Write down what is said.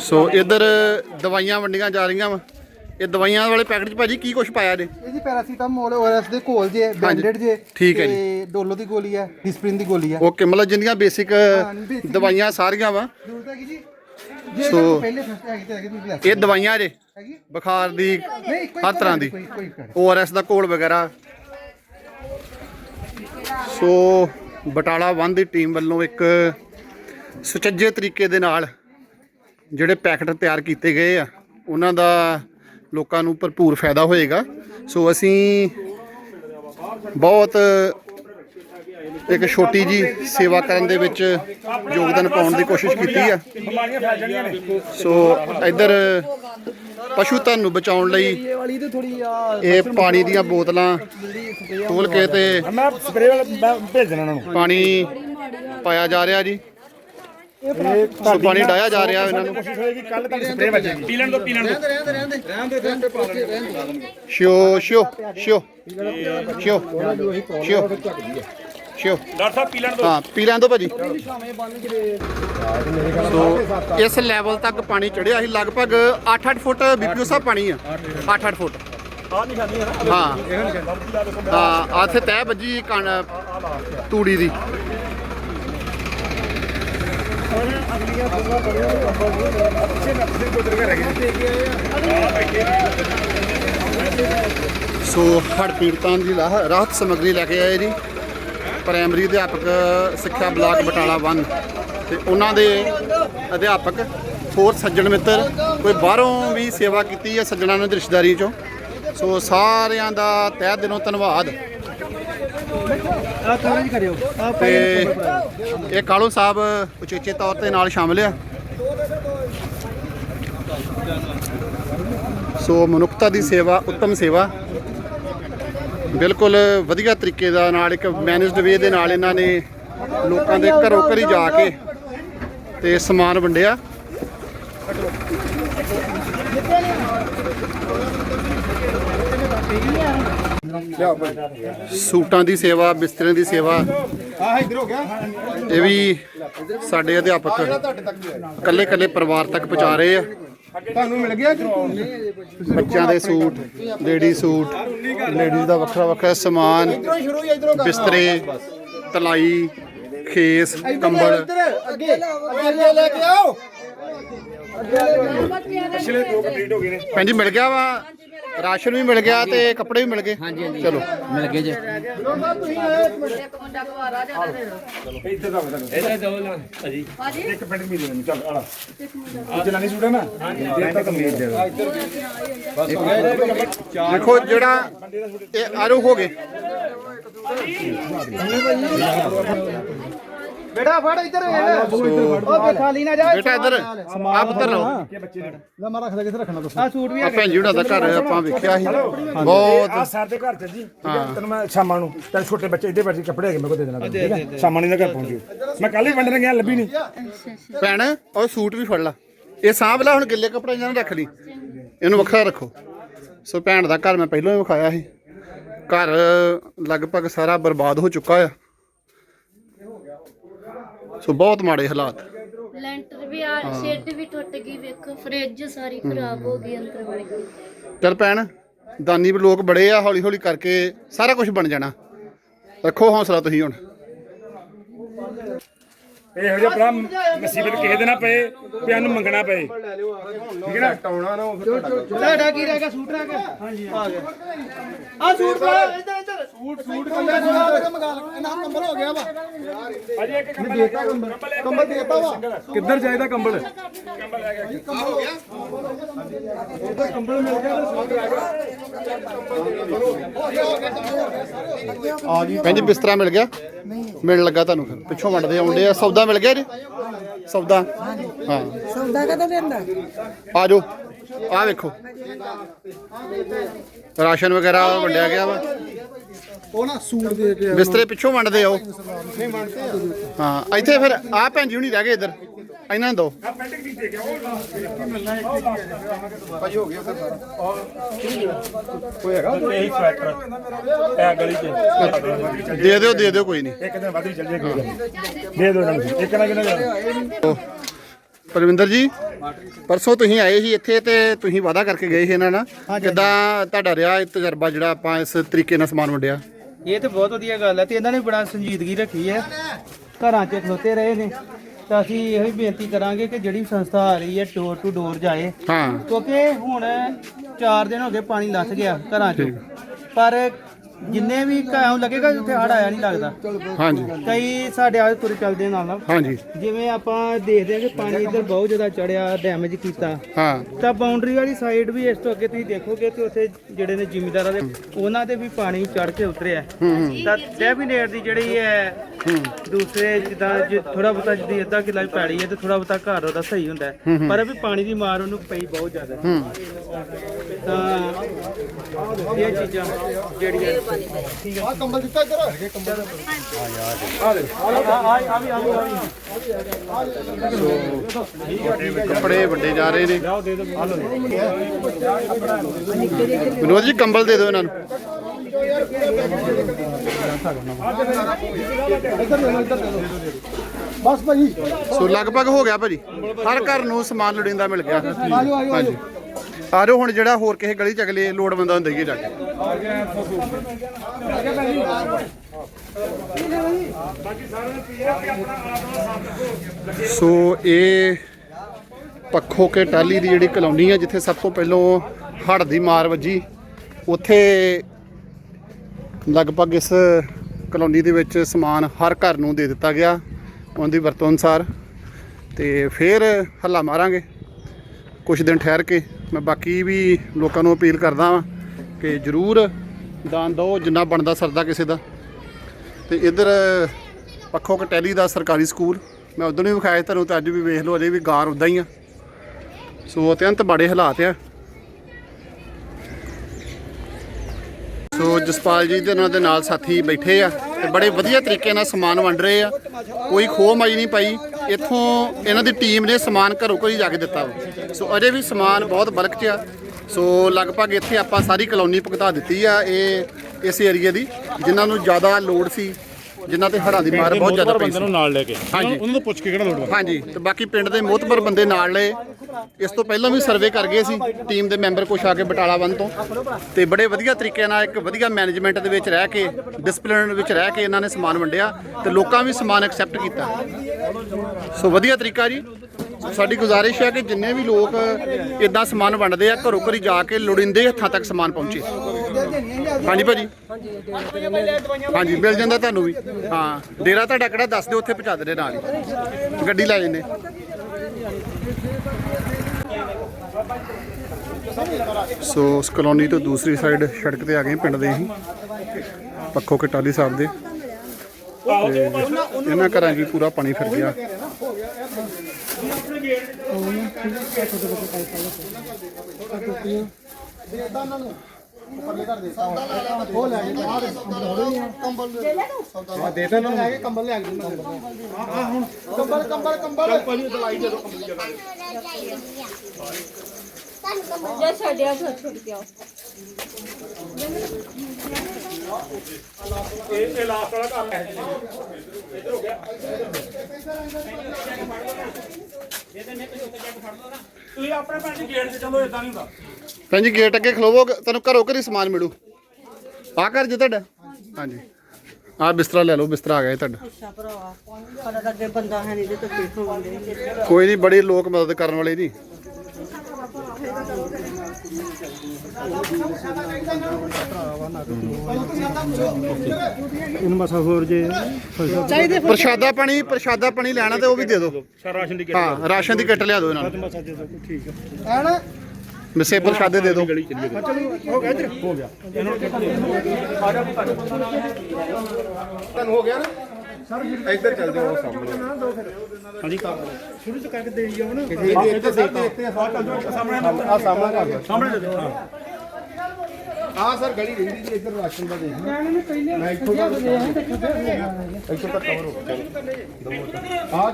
ਸੋ ਇੱਧਰ ਦਵਾਈਆਂ ਵੰਡੀਆਂ ਜਾ ਰਹੀਆਂ ਵਾ। ਇਹ ਦਵਾਈਆਂ ਵਾਲੇ ਪੈਕਟ 'ਚ ਭਾਜੀ ਕੀ ਕੁਝ ਪਾਇਆ ਨੇ ਇਹ ਜੀ ਪੈਰਾਸੀਟਾਮੋਲ ਓਰਸ ਦੇ ਘੋਲ ਜੇ ਬੈਂਡੇਡ ਜੇ ਠੀਕ ਹੈ ਤੇ ਡੋਲੋ ਦੀ ਗੋਲੀ ਹੈ ਡਿਸਪ੍ਰਿਨ ਦੀ ਗੋਲੀ ਹੈ ਓਕੇ ਮਤਲਬ ਜਿੰਨੀਆਂ ਬੇਸਿਕ ਦਵਾਈਆਂ ਸਾਰੀਆਂ ਵਾ। ਜ਼ਰੂਰਤ ਜੀ। ਜੇ ਸੋ- ਇਹ ਦਵਾਈਆਂ ਜੇ ਬੁਖਾਰ ਦੀ ਹਰ ਤਰ੍ਹਾਂ ਦੀ ਓਆਰਐਸ ਦਾ। ਕੋਲ ਵਗੈਰਾ। ਸੋ ਬਟਾਲਾ 1 ਦੀ ਟੀਮ ਵੱਲੋਂ ਇੱਕ ਸੁਚੱਜੇ ਤਰੀਕੇ ਦੇ ਨਾਲ ਜਿਹੜੇ ਪੈਕਟ ਤਿਆਰ ਕੀਤੇ ਗਏ ਆ ਉਹਨਾਂ ਦਾ ਲੋਕਾਂ ਨੂੰ ਭਰਪੂਰ ਫਾਇਦਾ ਹੋਏਗਾ। ਸੋ ਅਸੀਂ ਬਹੁਤ ਇੱਕ ਛੋਟੀ ਜੀ ਸੇਵਾ ਕਰਨ ਦੇ ਵਿੱਚ ਯੋਗਦਾਨ ਪਾਉਣ ਦੀ ਕੋਸ਼ਿਸ਼ ਕੀਤੀ ਆ। ਸੋ ਇੱਧਰ ਪਸ਼ੂ ਧਨ ਨੂੰ ਬਚਾਉਣ ਲਈ ਇਹ ਪਾਣੀ ਦੀਆਂ ਬੋਤਲਾਂ ਖੋਲ ਕੇ ਤੇ ਮੈਂ ਭੇਜਣਾ ਨੂੰ। ਪਾਣੀ ਪਾਇਆ ਜਾ ਰਿਹਾ ਜੀ। ਸੋ ਪਾਣੀ ਡਾਇਆ ਜਾ ਰਿਹਾ ਇਹਨਾਂ ਨੂੰ। ਕੋਸ਼ਿਸ਼ ਹੋਏਗੀ ਕੱਲ ਤੱਕ ਸਪਰੇ ਵੱਜੇਗੀ। ਪੀ ਲੈਣ ਦੋ ਪੀ ਲੈਣ ਦੋ ਸ਼ਿਓ ਸ਼ਿਓ ਸ਼ਿਓ। ਸ਼ਿਓ ਸ਼ਿਓ। ਸ਼ਿਓ। ਡਾਕਟਰ ਸਾਹਿਬ ਪੀ ਲੈਣ ਦੋ ਹਾਂ ਪੀ ਲੈਣ ਦੋ। ਭਾਜੀ ਸੋ ਇਸ ਲੈਵਲ ਤੱਕ ਪਾਣੀ ਚੜਿਆ ਸੀ ਲਗਭਗ 8-8 ਫੁੱਟ ਬੀਪੀਓ ਸਾਹਿਬ ਪਾਣੀ ਆ। 8-8 ਫੁੱਟ। ਆ ਨਿਸ਼ਾਨੀ ਹੈ। ਨਾ ਹਾਂ ਹਾਂ ਆਥੇ ਤੈ ਵੱਜੀ ਤੂੜੀ ਦੀ। ਸੋ ਹੜ੍ਹ ਪੀੜਤਾਂ ਦੀ ਰਾਹ- ਰਾਹਤ ਸਮੱਗਰੀ ਲੈ ਕੇ ਆਏ ਜੀ। ਪ੍ਰਾਇਮਰੀ ਅਧਿਆਪਕ ਸਿੱਖਿਆ ਬਲਾਕ ਬਟਾਲਾ 1 ਤੇ ਉਹਨਾਂ ਦੇ ਅਧਿਆਪਕ, ਹੋਰ ਸੱਜਣ ਮਿੱਤਰ, ਕੋਈ ਬਾਹਰੋਂ ਵੀ ਸੇਵਾ ਕੀਤੀ ਹੈ ਸੱਜਣਾ ਨੇ ਰਿਸ਼ਤੇਦਾਰੀ ਚੋਂ। ਸੋ ਸਾਰਿਆਂ ਦਾ ਤਹਿ ਦਿਲੋਂ ਧੰਨਵਾਦ। ਆ ਥੋੜਾ ਕਰਿਓ ਆ ਤੇ ਇਹ ਕਾਲੂ ਸਾਹਿਬ ਉਚੇਚੇ ਤੌਰ ਤੇ ਨਾਲ ਸ਼ਾਮਲ ਆ। ਸੋ ਮਨੁੱਖਤਾ ਦੀ ਸੇਵਾ, ਉੱਤਮ ਸੇਵਾ, ਬਿਲਕੁਲ ਵਧੀਆ ਤਰੀਕੇ ਦਾ ਨਾਲ ਇੱਕ ਮੈਨੇਜਡ ਵੇ ਦੇ ਨਾਲ ਇਹਨਾਂ ਨੇ ਲੋਕਾਂ ਦੇ ਘਰੋਂ ਘਰੀ ਜਾ ਕੇ ਤੇ ਸਮਾਨ ਵੰਡਿਆ। ਸੂਟਾਂ ਦੀ ਸੇਵਾ ਬਿਸਤਰਿਆਂ ਦੀ ਸੇਵਾ। ਆ ਇਧਰ ਹੋ ਗਿਆ। ਇਹ ਵੀ ਸਾਡੇ ਅਧਿਆਪਕ ਇਕੱਲੇ ਇਕੱਲੇ ਪਰਿਵਾਰ ਤੱਕ ਪਹੁੰਚਾ ਰਹੇ ਆ। ਤੁਹਾਨੂੰ ਮਿਲ ਗਿਆ ਬੱਚਿਆਂ ਦੇ ਸੂਟ ਲੇਡੀ ਸੂਟ ਲੇਡੀਜ਼ ਦਾ ਵੱਖਰਾ ਵੱਖਰਾ ਸਮਾਨ ਬਿਸਤਰੇ ਤਲਾਈ ਖੇਸ ਕੰਬਲ। ਅੱਗੇ ਅੱਗੇ ਲੈ ਕੇ ਆਓ। ਪਿਛਲੇ ਦੋ ਕੰਪਲੀਟ ਹੋ ਗਏ ਨੇ। ਭੈਣ ਜੀ ਮਿਲ ਗਿਆ ਵਾ? ਰਾਸ਼ਨ ਵੀ ਮਿਲ ਗਿਆ ਤੇ ਕੱਪੜੇ ਵੀ ਮਿਲ ਗਏ। ਹਾਂਜੀ ਹਾਂਜੀ। ਚਲੋ। ਮਿਲ ਗਏ ਜੇ। ਇੱਥੇ ਦਾ ਇੱਥੇ ਦੋ ਲਾਂ। ਭਾਜੀ। ਇੱਕ ਮਿੰਟ ਮੀ ਦੇ ਚੱਲ ਆਲਾ। ਇਹ ਜਨਾਨੀ ਸੂਟ ਹੈ ਨਾ? ਦੇ ਤਾਂ ਕੰਪਲੀਟ ਦੇ ਦੋ ਦੇਖੋ ਜਿਹੜਾ ਇਹ ਆਰੋ ਹੋ ਗਏ। ਬੇਟਾ ਫੜ ਇੱਧਰ ਉਹ ਖਾਲੀ ਨਾ ਜਾ ਬੇਟਾ ਇੱਧਰ। ਆਪ ਉੱਤਰ ਲਓ। ਲੈ ਮਾਰਾ ਰੱਖਦਾ ਕਿੱਥੇ ਰੱਖਣਾ ਤੁਸੀਂ। ਆ ਸੂਟ ਵੀ ਆ ਭੈਣ ਜੀ ਦਾ ਘਰ ਆਪਾਂ ਵੇਖਿਆ ਸੀ। ਬਹੁਤ। ਆ ਸਰ ਦੇ ਘਰ ਚ ਜੀ। ਤੈਨੂੰ ਮੈਂ ਸ਼ਾਮਾਂ ਨੂੰ ਤੇ ਛੋਟੇ ਬੱਚੇ ਇਹਦੇ ਬੱਚੇ ਕੱਪੜੇ ਹੈਗੇ ਮੇਰੇ ਕੋਲ ਦੇ ਦੇਣਾ ਠੀਕ ਹੈ। ਸ਼ਾਮਾਂ ਨੂੰ ਇਹਦੇ ਘਰ ਪਹੁੰਚਿਓ ਮੈਂ ਕੱਲ ਹੀ ਵੰਡਣ ਗਿਆ ਲੱਭੀ ਨਹੀਂ। ਭੈਣ ਉਹ ਸੂਟ ਵੀ ਫੜ ਲਾ। ਇਹ ਸਾਂਭ ਲੈ ਹੁਣ ਗਿੱਲੇ ਕੱਪੜੇ ਜਾਂ ਰੱਖ ਲਈ ਇਹਨੂੰ ਵੱਖਰਾ ਰੱਖੋ। ਸੋ ਭੈਣ ਦਾ ਘਰ ਮੈਂ ਪਹਿਲਾਂ ਹੀ ਵਿਖਾਇਆ ਸੀ। ਘਰ ਲਗਭਗ ਸਾਰਾ ਬਰਬਾਦ ਹੋ ਚੁੱਕਾ ਆ। ਸੋ ਬਹੁਤ ਮਾੜੇ ਹਾਲਾਤ। ਲੈਂਟਰ ਵੀ ਆ ਸ਼ੈੱਡ ਵੀ ਟੁੱਟ ਗਈ ਵੇਖੋ ਫ੍ਰਿਜ ਸਾਰੀ ਖਰਾਬ ਹੋ ਗਈ ਅੰਦਰ ਵੜ ਗਈ। ਚਲ ਭੈਣ ਦਾਨੀ ਵੀ ਲੋਕ ਬੜੇ ਆ ਹੌਲੀ ਹੌਲੀ ਕਰਕੇ ਸਾਰਾ ਕੁਝ ਬਣ ਜਾਣਾ। ਰੱਖੋ ਹੌਸਲਾ ਤੁਸੀਂ ਹੁਣ। ਇਹੋ ਜਿਹਾ ਭਰਾ ਮੁਸੀਬਤ ਕਿਸੇ ਦੇ ਨਾ ਪਏ ਵੀ ਇਹਨੂੰ ਮੰਗਣਾ ਪਏ। ਠੀਕ ਹੈ ਨਾ? ਟਾਉਣਾ ਨਾ ਤੁਹਾਡਾ ਕੀ ਰਹਿ ਗਿਆ? ਸੂਟ ਰਹਿ ਗਿਆ? ਹਾਂਜੀ ਆ ਗਿਆ ਆ ਸੂਟ ਪਾ ਇੱਧਰ ਇੱਧਰ। ਸੂਟ ਸੂਟ ਕੰਬਲ ਮੰਗਾ ਲਓ। ਇਹਨਾਂ ਕੰਬਲ ਹੋ ਗਿਆ ਵਾ। ਅਜੇ ਇੱਕ ਕੰਬਲ ਕੰਬਲ। ਦੇਤਾ ਵਾ। ਕਿੱਧਰ ਚਾਹੀਦਾ ਕੰਬਲ? ਕੰਬਲ ਮਿਲ ਗਿਆ ਤੇ ਸੂਟ ਰਹਿ ਗਿਆ। ਭੈਣ ਜੀ ਬਿਸਤਰਾ ਮਿਲ ਗਿਆ? ਮਿਲਣ ਲੱਗਾ ਤੁਹਾਨੂੰ ਫਿਰ। ਪਿੱਛੋਂ ਵੰਡਦੇ ਆਉਂਦੇ ਆ। ਸੌਦਾ ਮਿਲ ਗਿਆ ਜੀ? ਸੌਦਾ? ਹਾਂ। ਸੌਦਾ ਕਦੋਂ ਲੈਂਦਾ ਆ ਜਾਓ। ਆ ਵੇਖੋ। ਰਾਸ਼ਨ ਵਗੈਰਾ ਵੰਡਿਆ ਗਿਆ ਵਾ। ਉਹ ਨਾ ਸੂਟ ਦੇ ਕੇ ਬਿਸਤਰੇ ਪਿੱਛੋਂ ਵੰਡਦੇ ਆ ਉਹ। ਹਾਂ। ਇੱਥੇ ਫਿਰ ਆ ਭੈਣ ਜੀ ਹੁਣੀ ਰਹਿ ਗਏ ਇੱਧਰ। ਇਹਨਾਂ ਨੂੰ ਦੋ। ਇਹੀ ਸਵੈਟਰ ਇਹ ਗਲੀ ਚ। ਦੇ ਦਿਓ ਦੇ ਦਿਓ ਕੋਈ ਨਹੀਂ। ਇੱਕ ਦਿਨ ਵੱਧ ਵੀ ਚੱਲ ਜਾਏ ਕੋਈ ਗੱਲ ਨਹੀਂ। ਦੇ ਦੋ ਇਹਨਾਂ ਨੂੰ। ਇੱਕ ਨਾ ਕਿੰਨਾ ਪਰਵਿੰਦਰ ਜੀ ਪਰਸੋਂ ਤੁਸੀਂ ਆਏ ਸੀ ਇੱਥੇ ਤੇ ਤੁਸੀਂ ਵਾਅਦਾ ਕਰਕੇ ਗਏ ਸੀ ਇਹਨਾਂ ਨਾਲ। ਕਿੱਦਾਂ ਤੁਹਾਡਾ ਰਿਹਾ ਇਹ ਤਜਰਬਾ ਜਿਹੜਾ ਆਪਾਂ ਇਸ ਤਰੀਕੇ ਨਾਲ ਸਮਾਨ ਵੰਡਿਆ? ਇਹ ਤੇ ਬਹੁਤ ਵਧੀਆ ਗੱਲ ਹੈ ਤੇ ਇਹਨਾਂ ਨੇ ਬੜਾ ਸੰਜੀਦਗੀ ਰੱਖੀ ਹੈ। ਘਰਾਂ 'ਚ ਖਲੋਤੇ ਰਹੇ ਨੇ। ਤਾਂ ਅਸੀਂ ਇਹੋ ਹੀ ਬੇਨਤੀ ਕਰਾਂਗੇ ਕਿ ਜਿਹੜੀ ਸੰਸਥਾ ਆ ਰਹੀ ਹੈ ਡੋਰ ਟੂ ਡੋਰ ਜਾਏ। ਹਾਂ। ਕਿਉਂਕਿ ਹੁਣ 4 ਦਿਨ ਹੋ ਗਏ ਪਾਣੀ ਲੱਥ ਗਿਆ ਘਰਾਂ 'ਚ। ਪਰ ਜਿੰਨੇ ਵੀ ਘਰਾਂ ਲੱਗੇਗਾ ਉੱਥੇ ਹੜ ਆਇਆ ਨਹੀਂ ਲੱਗਦਾ। ਹਾਂਜੀ। ਕਈ ਸਾਡੇ ਆਲੇ ਤੁਰ ਚੱਲਦੇ ਨਾਲ ਨਾਲ। ਹਾਂਜੀ। ਜਿਵੇਂ ਆਪਾਂ ਦੇਖਦੇ ਹਾਂ ਕਿ ਪਾਣੀ ਇੱਧਰ ਬਹੁਤ ਜ਼ਿਆਦਾ ਚੜਿਆ ਡੈਮੇਜ ਕੀਤਾ। ਹਾਂ। ਤਾਂ ਬਾਉਂਡਰੀ ਵਾਲੀ ਸਾਈਡ ਵੀ ਇਸ ਤੋਂ ਅੱਗੇ ਤੁਸੀਂ ਦੇਖੋਗੇ ਤੇ ਉੱਥੇ ਜਿਹੜੇ ਨੇ ਜ਼ਿਮੀਂਦਾਰਾਂ ਦੇ ਉਹਨਾਂ ਦੇ ਵੀ ਪਾਣੀ ਚੜ ਕੇ ਉਤਰਿਆ। ਤਾਂ ਡੈਫੀਨੇਟ ਦੀ ਜਿਹੜੀ ਹੈ ਦੂਸਰੇ ਜਿੱਦਾਂ ਥੋੜਾ ਬਹੁਤਾ ਜਿੱਦੀ ਅੱਧਾ ਕਿੱਲਾ ਪੈੜੀ ਹੈ ਤੇ ਥੋੜਾ ਬਹੁਤਾ ਘਰ ਉਹਦਾ ਸਹੀ ਹੁੰਦਾ। ਪਰ ਵੀ ਪਾਣੀ ਦੀ ਮਾਰ ਉਹਨੂੰ ਪਈ ਬਹੁਤ ਜ਼ਿਆਦਾ। ਤਾਂ ਇਹ ਚੀਜ਼ਾਂ ਜਿਹੜੀਆਂ ਆ ਕੰਬਲ ਦਿੱਤਾ ਇੱਧਰ ਆ ਆ ਆ ਵੀ ਆ ਵੀ ਆ ਵੀ ਕੱਪੜੇ ਵੱਡੇ ਜਾ ਰਹੇ ਨੇ। ਵਿਨੋਦ ਜੀ ਕੰਬਲ ਦੇ ਦਿਓ ਇਹਨਾਂ ਨੂੰ। ਬਸ ਭਾਈ। ਸੋ ਲਗਭਗ ਹੋ ਗਿਆ ਭਾਜੀ। ਹਰ ਘਰ ਨੂੰ ਸਮਾਨ ਲੋੜੀਂਦਾ ਮਿਲ ਗਿਆ। ਆਜੋ ਆਜੋ ਆ ਜਾਓ ਹੁਣ ਜਿਹੜਾ ਹੋਰ ਕਿਸੇ ਗਲੀ ਚ ਅਗਲੇ ਲੋੜਵੰਦਾਂ ਨੂੰ ਦਈਏ ਜਾ ਕੇ। ਸੋ ਇਹ ਪੱਖੋ ਕੇ ਟਾਲੀ ਦੀ ਜਿਹੜੀ ਕਲੋਨੀ ਹੈ ਜਿੱਥੇ ਸਭ ਤੋਂ ਪਹਿਲਾਂ ਹੜ੍ਹ ਦੀ ਮਾਰ ਵੱਜੀ, ਉੱਥੇ ਲਗਭਗ ਇਸ ਕਲੋਨੀ ਦੇ ਵਿੱਚ ਸਮਾਨ ਹਰ ਘਰ ਨੂੰ ਦੇ ਦਿੱਤਾ ਗਿਆ, ਉਹਦੀ ਵਰਤੋਂ ਅਨੁਸਾਰ। ਤੇ ਫਿਰ ਹੱਲਾ ਮਾਰਾਂਗੇ ਕੁਝ ਦਿਨ ਠਹਿਰ ਕੇ। ਮੈਂ ਬਾਕੀ ਵੀ ਲੋਕਾਂ ਨੂੰ ਅਪੀਲ ਕਰਦਾ ਵਾਂ ਕਿ ਜਰੂਰ ਦਾਨ ਦਿਓ, ਜਿੰਨਾ ਬਣਦਾ ਸਰਦਾ ਕਿਸੇ ਦਾ। ਤੇ ਇਧਰ ਪੱਖੋ ਕਟੈਲੀ ਦਾ ਸਰਕਾਰੀ ਸਕੂਲ, ਮੈਂ ਉਦੋਂ ਵੀ ਵਿਖਾਇਆ ਤੁਹਾਨੂੰ, ਤੇ ਅੱਜ ਵੀ ਵੇਖ ਲਓ, ਅਜੇ ਵੀ ਗਾਰ ਉਦਾਂ ਹੀ ਆ। ਸੋ ਅਤਿਅੰਤ ਬੜੇ ਹਾਲਾਤ ਆ। ਸੋ ਜਸਪਾਲ ਜੀ ਦੇ ਉਹਨਾਂ ਦੇ ਨਾਲ ਸਾਥੀ ਬੈਠੇ ਆ ਤੇ ਬੜੇ ਵਧੀਆ ਤਰੀਕੇ ਨਾਲ ਸਮਾਨ ਵੰਡ ਰਹੇ ਆ। ਕੋਈ ਖੋਹ ਮਾਈ ਨਹੀਂ ਪਾਈ। ਇੱਥੋਂ ਇਹਨਾਂ ਦੀ ਟੀਮ ਨੇ ਸਮਾਨ ਘਰੋਂ ਘਰੀ ਜਾ ਕੇ ਦਿੱਤਾ ਵਾ। ਸੋ ਅਜੇ ਵੀ ਸਮਾਨ ਬਹੁਤ ਬਲਕ 'ਚ ਆ। ਸੋ ਲਗਭਗ ਇੱਥੇ ਆਪਾਂ ਸਾਰੀ ਕਲੋਨੀ ਭੁਗਤਾ ਦਿੱਤੀ ਆ ਇਹ ਇਸ ਏਰੀਆ ਦੀ ਜਿਨ੍ਹਾਂ ਨੂੰ ਜ਼ਿਆਦਾ ਲੋੜ ਸੀ ਜਿਨ੍ਹਾਂ ਤੇ ਹੜ੍ਹਾਂ ਦੀ ਮਾਰ ਬਹੁਤ ਜ਼ਿਆਦਾ ਪਈ ਸੀ। ਨੂੰ ਨਾਲ ਲੈ ਕੇ। ਹਾਂਜੀ। ਉਹਨਾਂ ਨੂੰ ਪੁੱਛ ਕੇ ਕਿਹੜਾ ਲੋੜ ਹਾਂਜੀ। ਤੇ ਬਾਕੀ ਪਿੰਡ ਦੇ ਮੋਤਬਰ ਬੰਦੇ ਨਾਲ ਲਏ। ਇਸ ਤੋਂ ਪਹਿਲਾਂ ਵੀ ਸਰਵੇ ਕਰ ਗਏ ਸੀ ਟੀਮ ਦੇ ਮੈਂਬਰ ਕੁਛ ਆ ਕੇ ਬਟਾਲਾ ਬੰਨ ਤੋਂ। ਤੇ ਬੜੇ ਵਧੀਆ ਤਰੀਕੇ ਨਾਲ ਇੱਕ ਵਧੀਆ ਮੈਨੇਜਮੈਂਟ ਦੇ ਵਿੱਚ ਰਹਿ ਕੇ ਡਿਸਪਲਿਨ ਵਿੱਚ ਰਹਿ ਕੇ ਇਹਨਾਂ ਨੇ ਸਮਾਨ ਵੰਡਿਆ ਤੇ ਲੋਕਾਂ ਵੀ ਸਮਾਨ ਐਕਸੈਪਟ ਕੀਤਾ। ਸੋ ਵਧੀਆ ਤਰੀਕਾ ਜੀ। ਸਾਡੀ ਗੁਜ਼ਾਰਿਸ਼ ਹੈ ਕਿ ਜਿੰਨੇ ਵੀ ਲੋਕ ਇਦਾਂ ਸਮਾਨ ਵੰਡਦੇ ਆ, ਘਰੋਂ ਘਰੀ ਜਾ ਕੇ ਲੋੜੀਂਦੇ ਹੱਥਾਂ ਤੱਕ ਸਮਾਨ ਪਹੁੰਚੇ। ਹਾਂਜੀ ਭਾਜੀ? ਹਾਂਜੀ, ਮਿਲ ਜਾਂਦਾ ਤੁਹਾਨੂੰ ਵੀ। ਹਾਂ, ਡੇਰਾ ਤੁਹਾਡਾ ਕਿਹੜਾ? ਦੱਸ ਦਿਓ, ਉੱਥੇ ਪਹੁੰਚਾ ਦੇ ਨਾਲ ਹੀ। ਗੱਡੀ ਲੈ ਜਾਂਦੇ। ਸੋ ਉਸ ਕਲੋਨੀ ਤੋਂ ਦੂਸਰੀ ਸਾਈਡ ਸੜਕ ਤੇ ਆ ਗਏ ਪਿੰਡ ਦੇ ਅਸੀਂ ਪੱਖੋ ਕਟਾਲੀ ਸਾਹਿਬ ਦੇ। ਇਹਨਾਂ ਘਰਾਂ 'ਚ ਵੀ ਪੂਰਾ ਪਾਣੀ ਫਿਰ ਗਿਆ। ਉਹ ਲੈ ਗਏ ਆ ਕੰਬਲ ਆ ਦੇਤਾ ਨਾ ਲੈ ਕੇ ਕੰਬਲ ਲੈ ਕੇ ਆ ਹੁਣ ਕੰਬਲ ਕੰਬਲ ਕੰਬਲ ਭਾਜੀ ਦਵਾਈ ਦੇ ਦੋ ਜੇ ਛੱਡਿਆ ਛੋਟ ਛੋਟ ਗਿਆ। ਤੁਸੀਂ ਆਪਣੇ ਪਿੰਡ ਦੇ ਗੇਟ 'ਚ ਚਲੋ ਇਦਾਂ ਨਹੀਂ ਹੁੰਦਾ। ਭੈਣ ਜੀ ਗੇਟ ਅੱਗੇ ਖਲੋਵੋ ਤੁਹਾਨੂੰ ਘਰੋਂ ਘਰੀ ਸਮਾਨ ਮਿਲੂ। ਆ ਘਰ ਜੀ ਤੁਹਾਡਾ? ਹਾਂਜੀ। ਆ ਬਿਸਤਰਾ ਲੈ ਲਓ ਬਿਸਤਰਾ ਆ ਗਿਆ ਜੀ ਤੁਹਾਡਾ। ਅੱਛਾ ਭਰਾਵਾ ਸਾਡਾ ਤਾਂ ਅੱਗੇ ਬੰਦਾ ਹੈ ਨਹੀਂ ਤੇ ਤਕਲੀਫ ਹੁੰਦੀ ਕੋਈ ਨਹੀਂ ਬੜੀ ਲੋਕ ਮਦਦ ਕਰਨ ਵਾਲੇ ਜੀ। ਇਹਨੂੰ ਮਸਾ ਹੋਰ ਜੇ ਪ੍ਰਸ਼ਾਦਾ ਪਾਣੀ ਪ੍ਰਸ਼ਾਦਾ ਪਾਣੀ ਲੈਣਾ ਤੇ ਉਹ ਵੀ ਦੇ ਦਿਓ। ਰਾਸ਼ਨ ਦੀ ਹਾਂ ਰਾਸ਼ਨ ਦੀ ਕਿੱਟ ਲਿਆ ਦਿਓ ਇਹਨਾਂ ਨੂੰ। ਠੀਕ ਹੈ। ਹੈ ਨਾ ਮਿੱਸੇ ਪ੍ਰਸ਼ਾਦੇ ਦੇ ਦਿਓ। ਗਲੀ ਚੱਲੀਏ ਤੁਹਾਨੂੰ ਹੋ ਗਿਆ ਨਾ? ਸਰ ਇੱਧਰ ਚੱਲ ਜਾਓ। ਉਹ ਸਾਹਮਣੇ ਹਾਂਜੀ। ਕਰ ਸ਼ੁਰੂ ਚ ਕਰਕੇ ਦੇਈ ਜਾਓ ਨਾ। ਸਰ ਇੱਥੇ ਆ ਸਾਹਮਣੇ ਆ। ਸਾਹਮਣੇ ਕਰ ਦਿਓ ਸਾਹਮਣੇ ਦੇ ਦਿਓ। ਹਾਂ। ਆ ਸਰ ਗਲੀ ਰਹਿੰਦੀ ਜੀ ਇੱਧਰ ਰਾਸ਼ਨ ਦਾ ਦੇਖ ਮੈਂ ਇੱਥੋਂ ਤੱਕ ਇੱਥੋਂ ਤੱਕ ਕਵਰ ਹੋ ਗਿਆ। ਆ